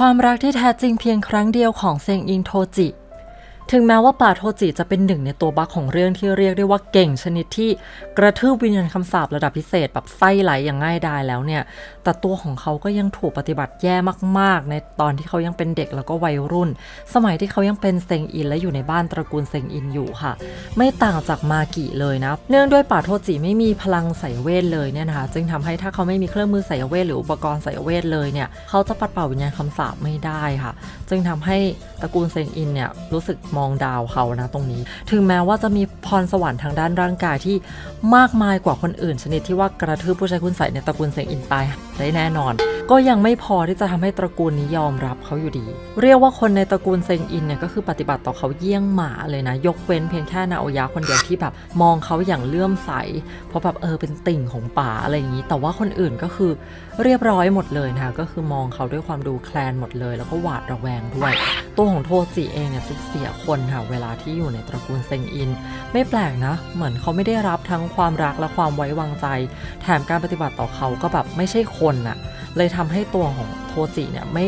ความรักที่แท้จริงเพียงครั้งเดียวของเซงอิงโทจิ ถึงแม้ว่าป่าโทจิจะเป็นหนึ่งในตัวบัคของเรื่องที่เรียกได้ว่าเก่งชนิดที่กระทืบวิญญาณคำสาประดับพิเศษแบบไส้ไหลอย่างง่ายดายแล้วเนี่ย แต่ตัวของเขาก็ยังถูกปฏิบัติแย่มากๆ ในตอนที่เขายังเป็นเด็กแล้วก็วัยรุ่น สมัยที่เขายังเป็นเซงอินและอยู่ในบ้านตระกูลเซงอินอยู่ค่ะ ไม่ต่างจากมากิเลยนะ เนื่องด้วยป่าโทจิไม่มีพลังสายเวทเลยเนี่ยนะคะ จึงทำให้ถ้าเขาไม่มีเครื่องมือสายเวทหรืออุปกรณ์สายเวทเลยเนี่ย เขาจะปัดเป่าวิญญาณคำสาปไม่ได้ค่ะ จึงทำให้ตระกูลเซงอินเนี่ยรู้สึกมองดาวเขานะตรงนี้ ถึงแม้ว่าจะมีพรสวรรค์ทางด้านร่างกายที่มากมายกว่าคนอื่น ชนิดที่ว่ากระทืบผู้ชายคุณใส่ในตระกูลเซงอินตายได้แน่นอน ก็ยังไม่พอที่จะทำให้ตระกูลนี้ยอมรับเขาอยู่ดี เรียกว่าคนในตระกูลเซงอินเนี่ยก็คือปฏิบัติต่อเขาเยี่ยงหมาเลยนะ ยกเว้นเพียงแค่นาโอยะคนเดียวที่แบบมองเขาอย่างเลื่อมใส เพราะแบบเออเป็นติ่งของป่าอะไรอย่างนี้ แต่ว่าคนอื่นก็คือเรียบร้อยหมดเลยนะคะก็คือมองเขาด้วยความดูแคลนหมดเลย แล้วก็หวาดระแวงด้วย ตัวของโทจิเองเนี่ยจะเสียคนค่ะเวลาที่อยู่ในตระกูลเซงอิน ไม่แปลกนะ เหมือนเขาไม่ได้รับทั้งความรักและความไว้วางใจ แถมการปฏิบัติต่อเขาก็แบบไม่ใช่คนน่ะเลยทำให้ตัวของโทจิเนี่ยไม่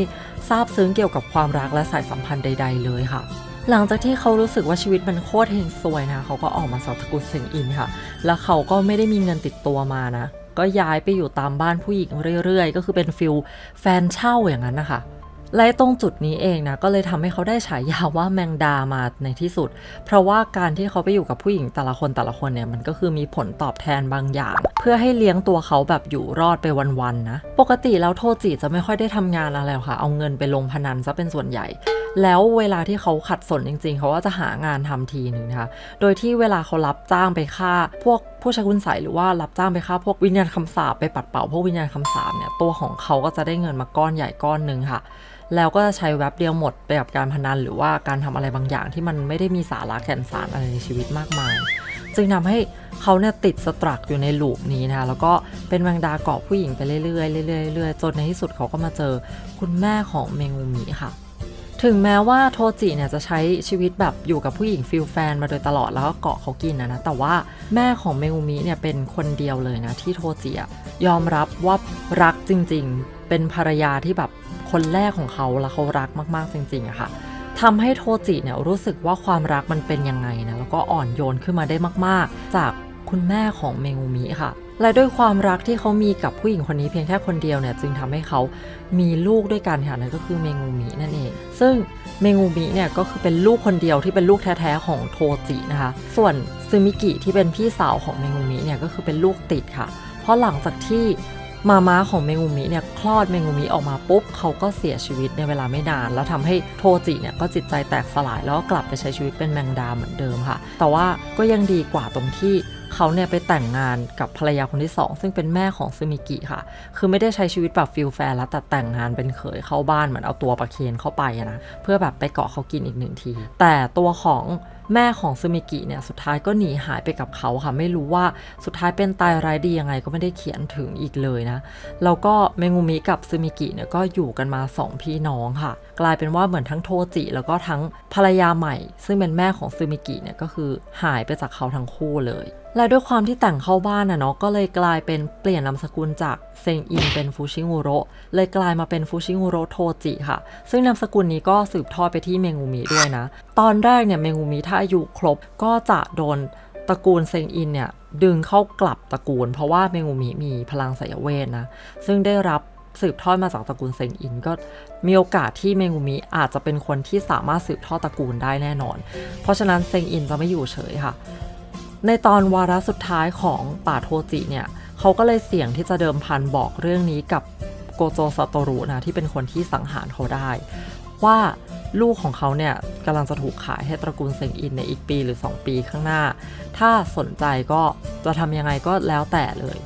ทราบซึ้งเกี่ยวกับความรักและสายสัมพันธ์ใด ๆ เลยค่ะหลังจากที่เขารู้สึกว่าชีวิตมันโคตรเฮงซวยนะเขาก็ออกมาจากตระกูลเซงอินค่ะ แล้วเขาก็ไม่ได้มีเงินติดตัวมานะ ก็ย้ายไปอยู่ตามบ้านผู้หญิงเรื่อยๆ ก็คือเป็นฟิลแฟนเช่าอย่างนั้นนะคะ และตรงจุดนี้เองนะก็เลยทำให้เขาได้ฉายาว่าแมงดามาในที่สุด เพราะว่าการที่เขาไปอยู่กับผู้หญิงแต่ละคนแต่ละคนเนี่ยมันก็คือมีผลตอบแทนบางอย่าง เพื่อให้เลี้ยงตัวเขาแบบอยู่รอดไปวันๆนะปกติแล้วโทจิจะไม่ค่อยได้ทำงานอะไรค่ะ เอาเงินไปลงพนันซะเป็นส่วนใหญ่ แล้วเวลาที่เขาขัดสนจริง ๆ เขาก็จะหางานทำทีหนึ่งนะคะโดยที่เวลาเขารับจ้างไปฆ่า พวกผู้ใช้คุณใสหรือว่ารับจ้างไปฆ่าพวกวิญญาณคำสาปไปปัดเป่าพวกวิญญาณคำสาปเนี่ยตัวของเขาก็จะได้เงินมาก้อนใหญ่ก้อนหนึ่งค่ะ แล้วก็จะใช้แว็บเดียวหมดไปกับการพนันหรือว่าการทำอะไรบางอย่างที่มันไม่ได้มีสาระแก่นสารอะไรในชีวิตมากมาย จึงทำให้เขาเนี่ยติดสตรักอยู่ในลูปนี้นะคะแล้วก็เป็นแมงดาเกาะผู้หญิงไปเรื่อยๆเรื่อยๆเรื่อยๆจนในที่สุดเขาก็มาเจอคุณแม่ของเมงูมิค่ะถึงแม้ว่าโทจิเนี่ยจะใช้ชีวิตแบบอยู่กับผู้หญิงฟิลแฟนมาโดยตลอดแล้วก็เกาะเขากินนะนะ แต่ว่าแม่ของเมงูมิเนี่ยเป็นคนเดียวเลยนะที่โทจิยอมรับว่ารักจริงๆ เป็นภรรยาที่แบบ คนแรกของเขาแล้วเขารักมากๆจริงๆอะค่ะทำให้โทจิเนี่ยรู้สึกว่าความรักมันเป็นยังไงนะแล้วก็อ่อนโยนขึ้นมาได้มาก ๆ จากคุณแม่ของเมงูมิค่ะ และด้วยความรักที่เขามีกับผู้หญิงคนนี้เพียงแค่คนเดียวเนี่ยจึงทำให้เขามีลูกด้วยกันค่ะนั่นก็คือเมงูมินั่นเอง ซึ่งเมงูมิเนี่ยก็คือเป็นลูกคนเดียวที่เป็นลูกแท้ๆของโทจินะคะ ส่วนซึมิกิที่เป็นพี่สาวของเมงูมิเนี่ยก็คือเป็นลูกติดค่ะ เพราะหลังจากที่ มาม้าของเมงูมิเนี่ยคลอดเมงูมิออกมาปุ๊บเขาก็เสียชีวิตในเวลาไม่นาน แล้วทำให้โทจิเนี่ยก็จิตใจแตกสลายแล้วก็กลับไปใช้ชีวิตเป็นแมงดาเหมือนเดิมค่ะ แต่ว่าก็ยังดีกว่าตรงที่เขาเนี่ยไปแต่งงานกับภรรยาคนที่สองซึ่งเป็นแม่ของซึมิกิค่ะ คือไม่ได้ใช้ชีวิตแบบฟิลแฟร์แล้วแต่แต่งงานเป็นเขยเข้าบ้านเหมือนเอาตัวประเคนเข้าไปนะเพื่อแบบไปเกาะเขากินอีกหนึ่งที แต่ตัวของแม่ของซึมิกิเนี่ยสุดท้ายก็หนีหายไปกับเขาค่ะ ไม่รู้ว่าสุดท้ายเป็นตายร้ายดียังไงก็ไม่ได้เขียนถึงอีกเลยนะแล้วก็เมงูมิกับซึมิกิเนี่ยก็อยู่กันมาสองพี่น้องค่ะ กลายเป็นว่าเหมือนทั้งโทจิ แล้วก็ทั้งภรรยาใหม่ ซึ่งเป็นแม่ของซึมิกิเนี่ยก็คือหายไปจากเขาทั้งคู่เลย และด้วยความที่แต่งเข้าบ้านนะเนาะก็เลยกลายเป็นเปลี่ยนนามสกุลจากเซงอินเป็นฟูชิงูโระเลยกลายมาเป็นฟูชิงูโระโทจิค่ะ ซึ่งนามสกุลนี้ก็สืบทอดไปที่เมงูมิด้วยนะ ตอนแรกเนี่ยเมงูมิถ้าอายุครบก็จะโดนตระกูลเซงอินเนี่ยดึงเข้ากลับตระกูล เพราะว่าเมงูมิมีพลังสายเวทนะซึ่งได้รับ สืบทอดมาจากตระกูลเซงอิน ก็มีโอกาสที่เมงูมิอาจจะเป็นคนที่สามารถสืบทอดตระกูลได้แน่นอน เพราะฉะนั้นเซงอินจะไม่อยู่เฉยค่ะ ในตอนวาระสุดท้ายของป่าโทจิเนี่ยเขาก็เลยเสี่ยงที่จะเดิมพันบอกเรื่องนี้กับโกโจซาโตรุนะที่เป็นคนที่สังหารเขาได้ ว่าลูกของเขาเนี่ยกำลังจะถูกขายให้ตระกูลเซงอินในอีกปีหรือ 2 ปีข้างหน้า ถ้าสนใจก็จะทำยังไงก็แล้วแต่เลย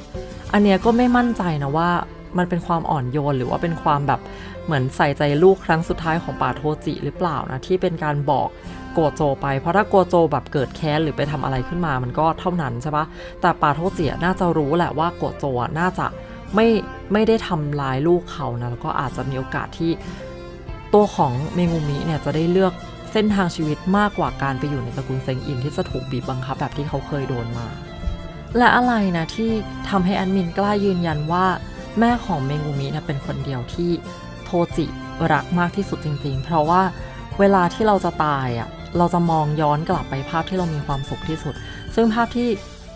อันเนี้ยก็ไม่มั่นใจนะว่า มันเป็นความอ่อนโยน หรือว่าเป็นความแบบเหมือนใส่ใจลูกครั้งสุดท้ายของป่าโทจิหรือเปล่านะที่เป็นการบอกโกโจไป เพราะถ้าโกโจแบบเกิดแค้นหรือไปทำอะไรขึ้นมามันก็เท่านั้นใช่ปะแต่ป่าโทจิน่าจะรู้แหละว่าโกโจน่าจะไม่ไม่ได้ทำลายลูกเขานะแล้วก็อาจจะมีโอกาสที่ตัวของเมงูมิเนี่ยจะได้เลือกเส้นทางชีวิตมากกว่าการไปอยู่ในตระกูลเซงอินที่จะถูกบีบบังคับแบบที่เขาเคยโดนมา และอะไรนะที่ทำให้แอดมินกล้ายืนยันว่า แม่ของเมงูมินะเป็นคนเดียวที่โทจิรักมากที่สุดจริงๆ เพราะว่าเวลาที่เราจะตายอะเราจะมองย้อนกลับไปภาพที่เรามีความสุขที่สุด ซึ่งภาพที่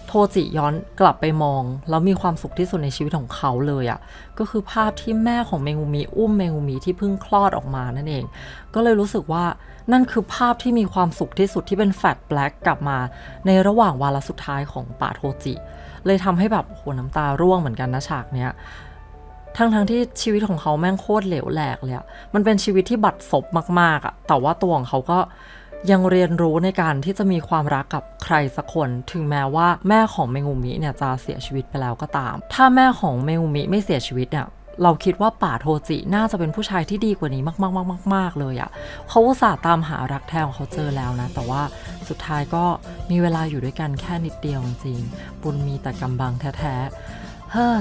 โทจิย้อนกลับไปมอง แล้วมีความสุขที่สุดในชีวิตของเขาเลยอะ่ะก็คือภาพที่แม่ของเมงุมิอุ้มเมงุมิที่เพิ่งคลอดออกมานั่นเอง ก็เลยรู้สึกว่านั่นคือภาพที่มีความสุขที่สุดที่เป็นแฟลตแบล็กกลับมา ในระหว่างวาระสุดท้ายของป่าโทจิ เลยทำให้แบบโหน้ำตาร่วงเหมือนกันนะฉากเนี้ยทั้งทั้งๆที่ชีวิตของเขาแม่งโคตรเหลวแหลกเลยอะมันเป็นชีวิตที่บัดซบมากๆอะแต่ว่าตัวของเขาก็ ยังเรียนรู้ในการที่จะมีความรักกับใครสักคน ถึงแม้ว่าแม่ของเมงุมิเนี่ยจะเสียชีวิตไปแล้วก็ตาม ถ้าแม่ของเมงุมิไม่เสียชีวิตเนี่ยเราคิดว่าป่าโทจิน่าจะเป็นผู้ชายที่ดีกว่านี้มากๆๆๆเลยอะ่ะเขาอุตส่าห์ตามหารักแท้ของเขาเจอแล้วนะ แต่ว่าสุดท้ายก็มีเวลาอยู่ด้วยกันแค่นิดเดียวจริง บุญมีแต่กำบังแท้ ๆ เฮ้อ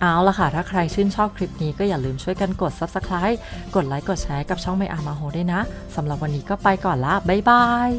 เอาละค่ะ ถ้าใครชื่นชอบคลิปนี้ก็อย่าลืมช่วยกันกด Subscribe กดไลค์กดแชร์กับช่องไม่อามาโฮด้วยนะสำหรับวันนี้ก็ไปก่อนละ บ๊ายบาย